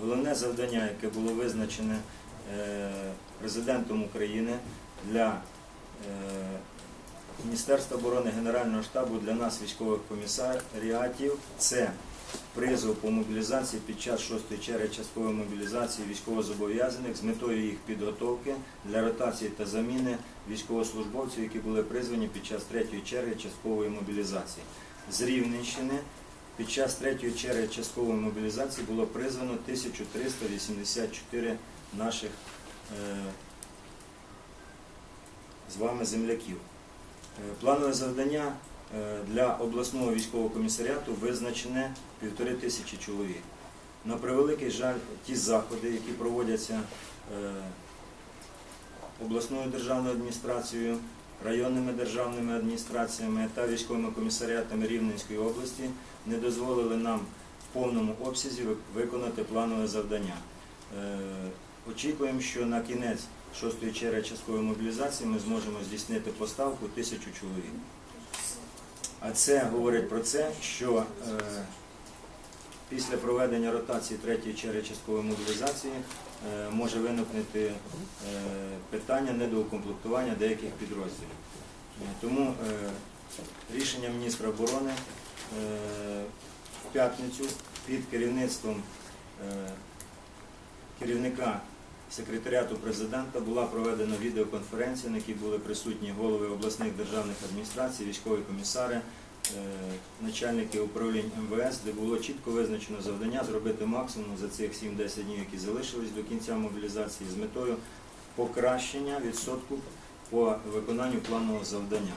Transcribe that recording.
Головне завдання, яке було визначене е, президентом України для е, Міністерства оборони Генерального штабу для нас, військових комісаріатів, це призов по мобілізації під час шостої черги часткової мобілізації військовозобов'язаних з метою їх підготовки для ротації та заміни військовослужбовців, які були призвані під час третьої черги часткової мобілізації. З Рівненщини під час третьої черги часткової мобілізації було призвано 1384 наших е, з вами земляків. Е, Планове завдання е, для обласного військового комісаріату визначене півтори тисячі чоловік. На превеликий жаль, ті заходи, які проводяться е, обласною державною адміністрацією, районними державними адміністраціями та військовими комісаріатами Рівненської області, не дозволили нам в повному обсязі виконати планове завдання. Е, Очікуємо, що на кінець шостої черги часткової мобілізації ми зможемо здійснити поставку тисячу чоловік. А це говорить про це, що е, після проведення ротації третьої черги часткової мобілізації е, може виникнути е, питання недоукомплектування деяких підрозділів. Е, Тому рішення міністра оборони в п'ятницю під керівництвом керівника секретаріату президента була проведена відеоконференція, на якій були присутні голови обласних державних адміністрацій, військові комісари, е, начальники управлінь МВС, де було чітко визначено завдання зробити максимум за цих 7-10 днів, які залишились до кінця мобілізації, з метою покращення відсотку по виконанню планового завдання.